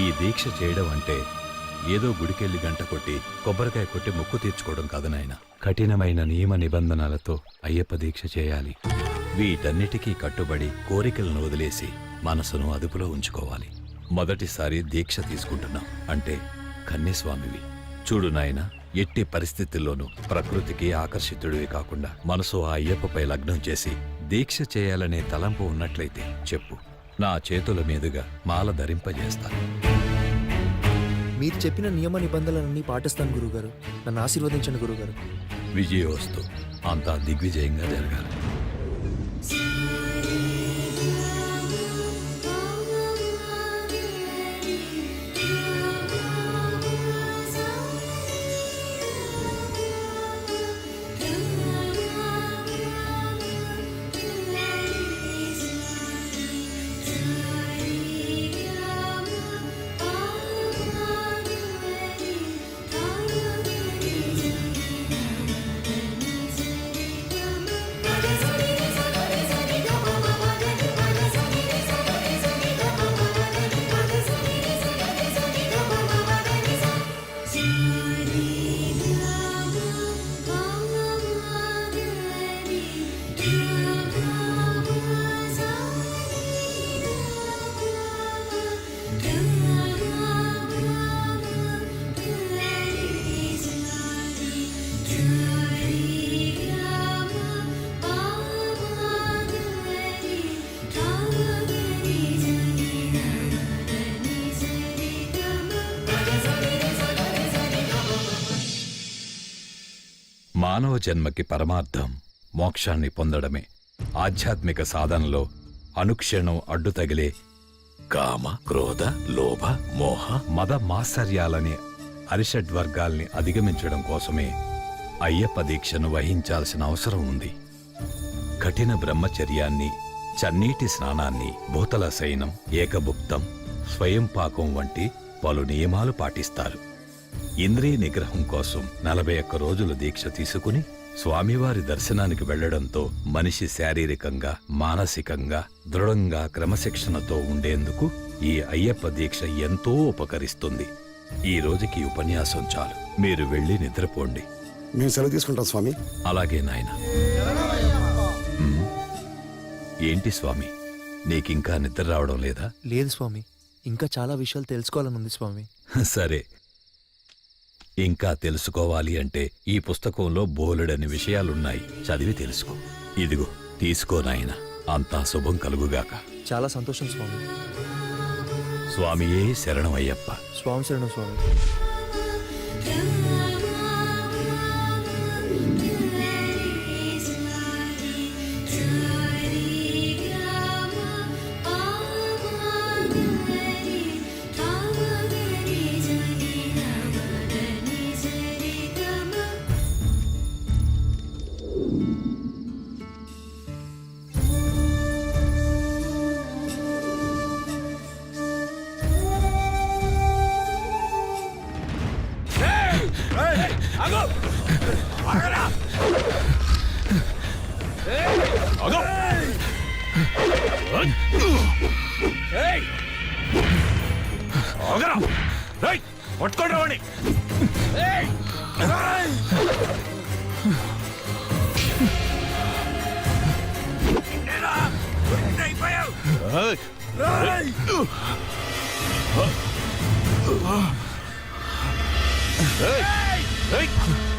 ఈ దీక్ష చేయడం అంటే ఏదో గుడికెళ్ళి గంట కొట్టి కొబ్బరికాయ కొట్టి మొక్కు తీర్చుకోవడం కాదు నాయన. కఠినమైన నియమ నిబంధనలతో అయ్యప్ప దీక్ష చేయాలి. వీటన్నిటికీ కట్టుబడి కోరికలను వదిలేసి మనసును అదుపులో ఉంచుకోవాలి. మొదటిసారి దీక్ష తీసుకుంటున్నాం. అంటే కన్యస్వామివి. చూడు నాయన ఎట్టి పరిస్థితుల్లోనూ ప్రకృతికి ఆకర్షితుడివి కాకుండా మనసు ఆ అయ్యప్పపై లగ్నం చేసి దీక్ష చేయాలనే తలంపు ఉన్నట్లయితే చెప్పు. నా చేతుల మీదుగా మాల ధరింపజేస్తాను మీరు చెప్పిన నియమ నిబంధనలన్నీ పాటిస్తాను గురుగారు. నన్ను ఆశీర్వదించండి గురుగారు. విజయోస్తు అంతా దిగ్విజయంగా జరగాలి. మానవ జన్మకి పరమార్థం మోక్షాన్ని పొందడమే. ఆధ్యాత్మిక సాధనలో అనుక్షణం అడ్డు తగిలే కామ క్రోధ లోభ మోహ మద మాత్సర్యాలని అరిషడ్వర్గాల్ని అధిగమించడం కోసమే అయ్యప్ప దీక్షను వహించాల్సిన అవసరం ఉంది. కఠిన బ్రహ్మచర్యాన్ని చన్నీటి స్నానాన్ని భూతల శయనం ఏకభుక్తం స్వయం పాకం వంటి పలు నియమాలు పాటిస్తారు. ఇంద్రియ నిగ్రహం కోసం నలభై ఒక్క రోజులు దీక్ష తీసుకుని స్వామివారి దర్శనానికి వెళ్ళడంతో మనిషి శారీరకంగా మానసికంగా దృఢంగా క్రమశిక్షణతో ఉండేందుకు ఈ అయ్యప్ప దీక్ష ఎంతో ఉపకరిస్తుంది. ఈ రోజుకి ఉపన్యాసం చాలు. మీరు వెళ్ళి నిద్రపోండి. మేము సెలవు తీసుకుంటాం స్వామి. అలాగే నాయన. ఏంటి స్వామి? నీకింకా నిద్ర రావడం లేదా? లేదు స్వామి. ఇంకా చాలా విషయాలు తెలుసుకోవాలని ఉంది స్వామి. సరే. ఇంకా తెలుసుకోవాలి అంటే ఈ పుస్తకంలో బోలెడని విషయాలున్నాయి. చదివి తెలుసుకో. ఇదిగో తీసుకో నాయన. అంతా శుభం కలుగుగాక. చాలా సంతోషం స్వామి. స్వామియే శరణమయ్యప్ప. స్వామి శరణం స్వామి. పట్టుకోండి రావణి Hey! Hey!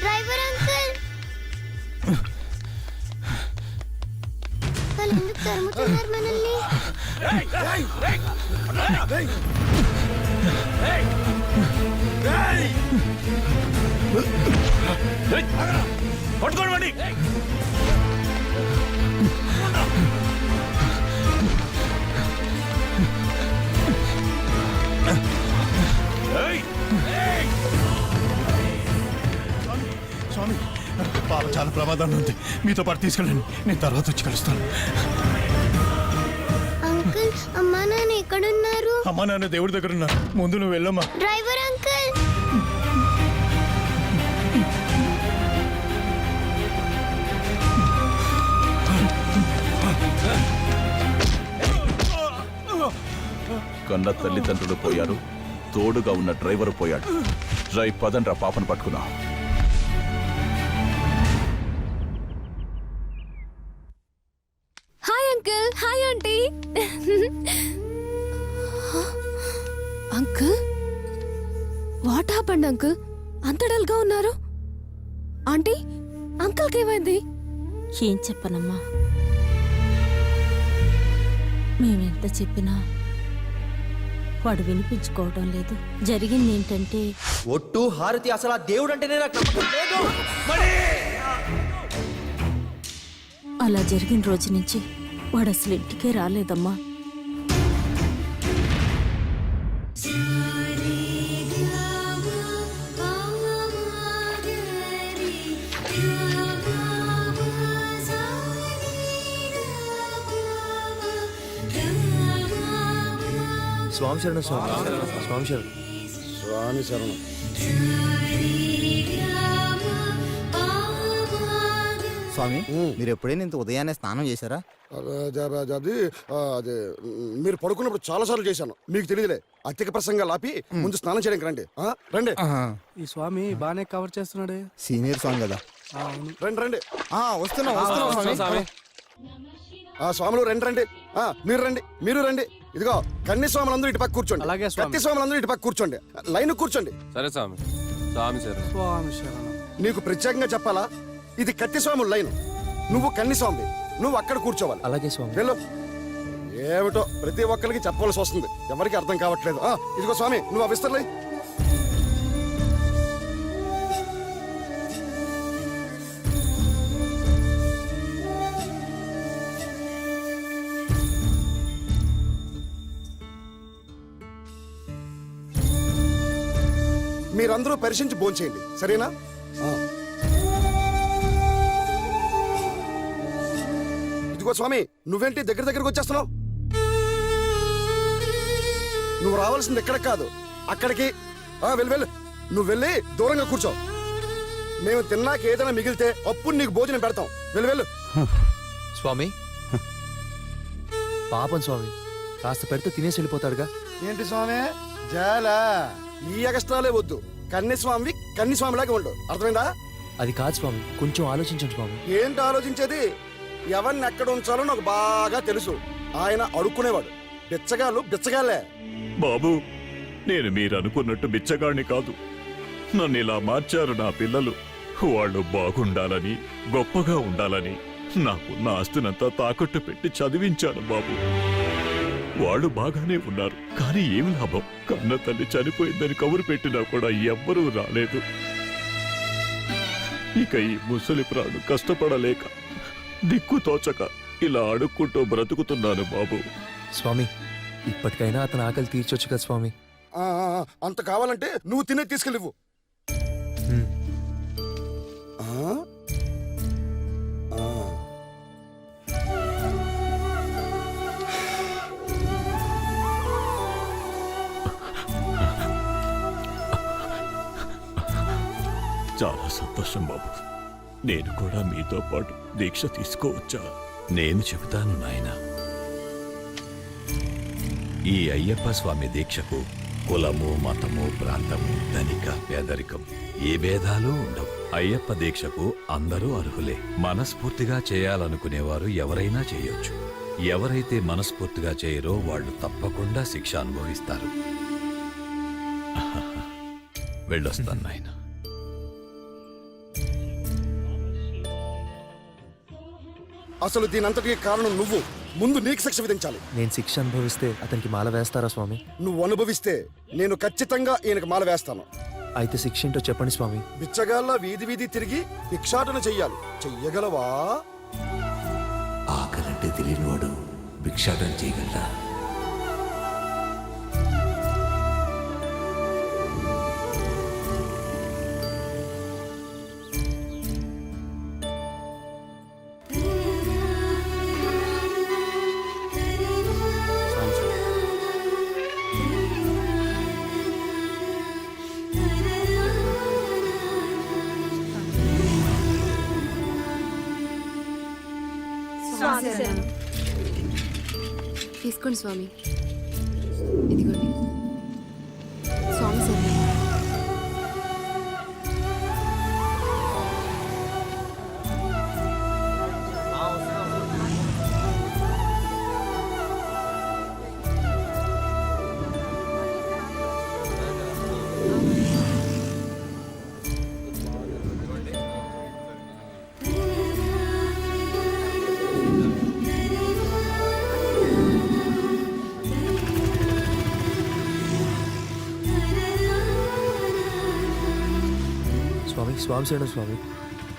డ్రైవర్ అంకుల్ వాళ్ళు ఎందుకు తరుముతున్నారు మనల్ని? పట్టుకోండి పాప చాలా ప్రమాదంలో ఉంది. మీతో పాటు తీసుకెళ్ళండి. నేను తర్వాత వచ్చి కలుస్తాను. అంకుల్ అమ్మా నాన్న ఎక్కడున్నారు? అమ్మా నాన్న దేవుడి దగ్గర ఉన్నారు. ముందు నువ్వు వెళ్ళమ్మా. Driver uncle! కన్న తల్లిదండ్రులు పోయారు తోడుగా ఉన్న డ్రైవర్ పోయాడు. డ్రై పదండ్రా పాపను పట్టుకున్నా aunty uncle? What happened uncle? అంత డల్గా ఉన్నారు? ఆంటీ అంకుల్కి ఏమైంది? ఏం చెప్పనమ్మా. మేమెంత చెప్పినా వాడు వినిపించుకోవడం లేదు. జరిగింది ఏంటంటే ఒట్టు హారతి అసలు ఆ దేవుడు అంటేనే నాకు నమ్మకం లేదు. అలా జరిగిన రోజు నుంచి వాడు అసలు ఇంటికే రాలేదమ్మా. స్వామి శరణం స్వామి. స్వామి శరణం. స్వామి శరణం. స్వామి మీరు ఎప్పుడైనా ఇంత ఉదయాన్నే స్నానం చేశారా? అదే, మీరు పడుకున్నప్పుడు చాలా సార్లు చేశాను. మీకు తెలియదులే. అత్యక ప్రసంగా లాపి ముందు స్నానం చేయడానికి రండి. రండి. ఈ స్వామి బాగానే కవర్ చేస్తున్నాడే. సీనియర్ స్వామి కదా? రండి రండి. ఆ, వస్తున్నా వస్తున్నా స్వామి. ఆ స్వాములు రండి రండి. ఆ, మీరు రండి మీరు రండి. ఇదిగో కన్ని స్వాములందరూ ఇటు పక్క కూర్చోండి. అలాగే. కత్తి స్వాములందరూ ఇటు పక్క కూర్చోండి. లైన్ కూర్చోండి. సరే స్వామి. స్వామి సరే స్వామి శరణం. నీకు ప్రత్యేకంగా చెప్పాలా? ఇది కత్తి స్వాముల లైన్. నువ్వు కన్ని స్వామి నువ్వు అక్కడ కూర్చోవాలి. అలాగే స్వామి. వెళ్ళు. ఏమిటో ప్రతి ఒక్కరికి చెప్పవలసి వస్తుంది. ఎవరికి అర్థం కావట్లేదు. ఆ, ఇదిగో స్వామి నువ్వు ఆ విస్తరలే మీరందరూ పరిశీలించి భోంచేయండి. సరేనా? ఇదిగో స్వామి నువ్వేంటి దగ్గర దగ్గరకు వచ్చేస్తున్నావు? నువ్వు రావాల్సింది ఎక్కడ కాదు అక్కడికి. వెళ్ళు వెళ్ళు. నువ్వు వెళ్ళి దూరంగా కూర్చో. మేము తిన్నాక ఏదైనా మిగిలితే అప్పుడు నీకు భోజనం పెడతాం. వెళ్ళు వెళ్ళు. స్వామి పాపం స్వామి. కాస్త పెడితే తినేసి వెళ్ళిపోతాడుగా. ఏంటి స్వామి? జాలా? ఈ ఎగస్ట్రాలే వద్దు. కన్ని స్వామి కన్ని స్వామిలాగా ఉండు. అర్థమైందా? అది కాదు స్వామి కొంచెం ఆలోచించండి స్వామి. ఏంటి ఆలోచించేది? ఎవరిని ఎక్కడ ఉంచాలో నాకు బాగా తెలుసు. ఆయన అడుక్కునేవాడు. బిచ్చగాళ్ళు బిచ్చగాళ్ళే. బాబు నేను మీరు అనుకున్నట్టు బిచ్చగాడిని కాదు. నన్ను ఇలా మార్చారు నా పిల్లలు. వాళ్ళు బాగుండాలని గొప్పగా ఉండాలని నాకు ఆస్తినంతా తాకట్టు పెట్టి చదివించాను బాబు. వాళ్ళు బాగానే ఉన్నారు కానీ ఏం లాభం? కన్న తల్లి చనిపోయిందని కబురు పెట్టినా కూడా ఎవ్వరూ రాలేదు. ఇక ఈ ముసలి ప్రాణు కష్టపడలేక దిక్కు తోచక ఇలా అడుక్కుంటూ బ్రతుకుతున్నాను బాబు స్వామి ఇప్పటికైనా అతని ఆకలి తీర్చొచ్చు కదా స్వామి ఆ, ఆ, ఆ, అంత కావాలంటే నువ్వు తినే తీసుకెళ్ళివు హ్మ్. ఆ? ఆ. చాలా సంతోషం బాబు నేను కూడా మీతో పాటు దీక్ష తీసుకోవచ్చా? నేను చెబుతాను నాయన. ఈ అయ్యప్ప స్వామి దీక్షకు కులము మతము ప్రాంతము ధనిక పేదరికం ఏ భేదాలు ఉండవు. అయ్యప్ప దీక్షకు అందరూ అర్హులే. మనస్ఫూర్తిగా చేయాలనుకునేవారు ఎవరైనా చేయొచ్చు. ఎవరైతే మనస్ఫూర్తిగా చేయరో వాళ్ళు తప్పకుండా శిక్ష అనుభవిస్తారు. వెళ్ళొస్తాను నాయన. అసలు దీనంతటికి కారణం నువ్వు. ముందు నీకు శిక్ష విధించాలి. నేను శిక్ష అనుభవిస్తే అతనికి మాల వేస్తారా స్వామి? నువ్వు అనుభవిస్తే నేను ఖచ్చితంగా ఈయనకు మాల వేస్తాను. అయితే శిక్ష ఏంటో చెప్పండి స్వామి. బిచ్చగాళ్ళ వీధి వీధి తిరిగి భిక్షాటన చెయ్యాలి. చెయ్యగలవా? ఆకలంటే తెలియనివాడు భిక్షాటన చేయగలరా? తీసుకోండి స్వామి. స్వామి స్వామి శరణం స్వామి.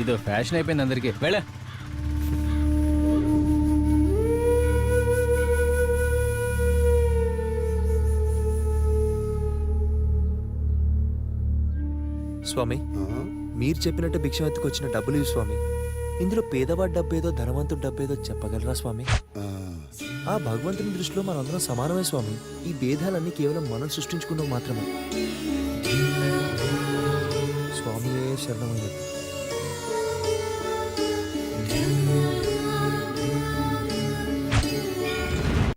ఇదో ఫ్యాషన్ అయిపోయింది అందరికి. వెళ్ళ. స్వామి మీరు చెప్పినట్టు భిక్షం ఎత్తుకొచ్చిన డబ్బులు ఇవి స్వామి. ఇందులో పేదవాడి డబ్బేదో ధనవంతుడి డబ్బేదో చెప్పగలరా స్వామి? ఆ. భగవంతుని దృష్టిలో మనందరం సమానమే స్వామి. ఈ భేదాలన్నీ కేవలం మనం సృష్టించుకున్నవి మాత్రమే. சரணமையப்பா